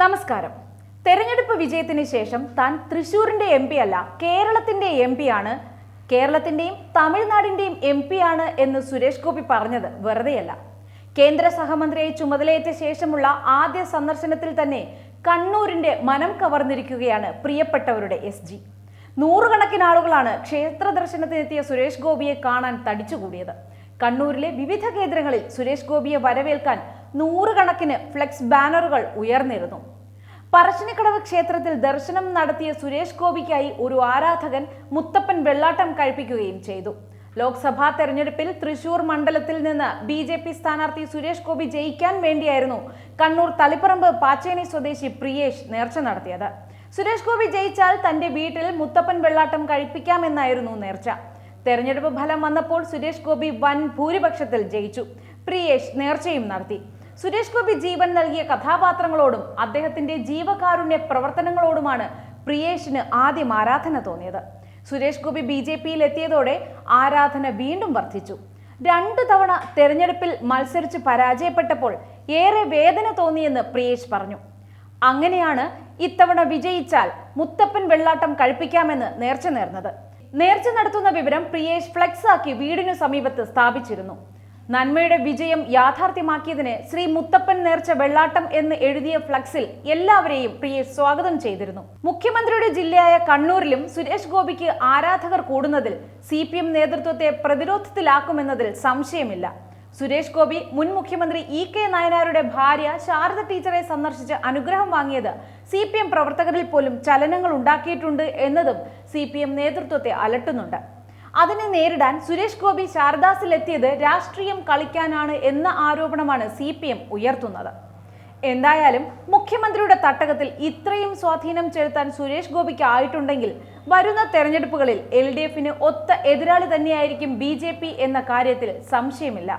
നമസ്കാരം. തെരഞ്ഞെടുപ്പ് വിജയത്തിന് ശേഷം താൻ തൃശൂരിന്റെ എം പി അല്ല കേരളത്തിന്റെ എം പി ആണ്. കേരളത്തിന്റെയും തമിഴ്നാടിന്റെയും എം പി ആണ് എന്ന് സുരേഷ് ഗോപി പറഞ്ഞത് വെറുതെയല്ല. കേന്ദ്ര സഹമന്ത്രിയെ ചുമതലയേറ്റ ശേഷമുള്ള ആദ്യ സന്ദർശനത്തിൽ തന്നെ കണ്ണൂരിന്റെ മനം കവർന്നിരിക്കുകയാണ് പ്രിയപ്പെട്ടവരുടെ എസ് ജി നൂറുകണക്കിന് ആളുകളാണ് ക്ഷേത്ര ദർശനത്തിനെത്തിയ സുരേഷ് ഗോപിയെ കാണാൻ തടിച്ചുകൂടിയത്. കണ്ണൂരിലെ വിവിധ കേന്ദ്രങ്ങളിൽ സുരേഷ് ഗോപിയെ വരവേൽക്കാൻ നൂറുകണക്കിന് ഫ്ലെക്സ് ബാനറുകൾ ഉയർന്നിരുന്നു. പറശ്ശിനിക്കടവ് ക്ഷേത്രത്തിൽ ദർശനം നടത്തിയ സുരേഷ് ഗോപിക്കായി ഒരു ആരാധകൻ മുത്തപ്പൻ വെള്ളാട്ടം കഴിപ്പിക്കുകയും ചെയ്തു. ലോക്സഭാ തെരഞ്ഞെടുപ്പിൽ തൃശൂർ മണ്ഡലത്തിൽ നിന്ന് ബി ജെ പി സ്ഥാനാർത്ഥി സുരേഷ് ഗോപി ജയിക്കാൻ വേണ്ടിയായിരുന്നു കണ്ണൂർ തളിപ്പറമ്പ് പാച്ചേനി സ്വദേശി പ്രിയേഷ് നേർച്ച നടത്തിയത്. സുരേഷ് ഗോപി ജയിച്ചാൽ തന്റെ വീട്ടിൽ മുത്തപ്പൻ വെള്ളാട്ടം കഴിപ്പിക്കാമെന്നായിരുന്നു നേർച്ച. തെരഞ്ഞെടുപ്പ് ഫലം വന്നപ്പോൾ സുരേഷ് ഗോപി വൻ ഭൂരിപക്ഷത്തിൽ ജയിച്ചു. പ്രിയേഷ് നേർച്ചയും നടത്തി. സുരേഷ് ഗോപി ജീവൻ നൽകിയ കഥാപാത്രങ്ങളോടും അദ്ദേഹത്തിന്റെ ജീവകാരുണ്യ പ്രവർത്തനങ്ങളോടുമാണ് പ്രിയേഷിന് ആദ്യം ആരാധന തോന്നിയത്. സുരേഷ് ഗോപി ബി ജെ പിയിൽ എത്തിയതോടെ ആരാധന വീണ്ടും വർദ്ധിച്ചു. രണ്ടു തവണ തെരഞ്ഞെടുപ്പിൽ മത്സരിച്ച് പരാജയപ്പെട്ടപ്പോൾ ഏറെ വേദന തോന്നിയെന്ന് പ്രിയേഷ് പറഞ്ഞു. അങ്ങനെയാണ് ഇത്തവണ വിജയിച്ചാൽ മുത്തപ്പൻ വെള്ളാട്ടം കഴിപ്പിക്കാമെന്ന് നേർച്ച നേർന്നത്. നേർച്ച നടത്തുന്ന വിവരം പ്രിയേഷ് ഫ്ലെക്സ് ആക്കി വീടിനു സമീപത്ത് സ്ഥാപിച്ചിരുന്നു. നന്മയുടെ വിജയം യാഥാർത്ഥ്യമാക്കിയതിന് ശ്രീ മുത്തപ്പൻ നേർച്ച വെള്ളാട്ടം എന്ന് എഴുതിയ ഫ്ലക്സിൽ എല്ലാവരെയും പ്രിയ സ്വാഗതം ചെയ്തിരുന്നു. മുഖ്യമന്ത്രിയുടെ ജില്ലയായ കണ്ണൂരിലും സുരേഷ് ഗോപിക്ക് ആരാധകർ കൂടുന്നതിൽ സി നേതൃത്വത്തെ പ്രതിരോധത്തിലാക്കുമെന്നതിൽ സംശയമില്ല. സുരേഷ് ഗോപി മുൻ മുഖ്യമന്ത്രി ഇ കെ നായനാരുടെ ഭാര്യ ശാരദ ടീച്ചറെ സന്ദർശിച്ച് അനുഗ്രഹം വാങ്ങിയത് സി പി എം പ്രവർത്തകരിൽ പോലും ചലനങ്ങൾ ഉണ്ടാക്കിയിട്ടുണ്ട് എന്നതും സി പി എം നേതൃത്വത്തെ അലട്ടുന്നുണ്ട്. അതിനെ നേരിടാൻ സുരേഷ് ഗോപി ശാരദാസിലെത്തിയത് രാഷ്ട്രീയം കളിക്കാനാണ് എന്ന ആരോപണമാണ് സി പി എം ഉയർത്തുന്നത്. എന്തായാലും മുഖ്യമന്ത്രിയുടെ തട്ടകത്തിൽ ഇത്രയും സ്വാധീനം ചെലുത്താൻ സുരേഷ് ഗോപിക്ക് ആയിട്ടുണ്ടെങ്കിൽ വരുന്ന തെരഞ്ഞെടുപ്പുകളിൽ എൽ ഡി എഫിന് ഒത്ത എതിരാളി തന്നെയായിരിക്കും ബി എന്ന കാര്യത്തിൽ സംശയമില്ല.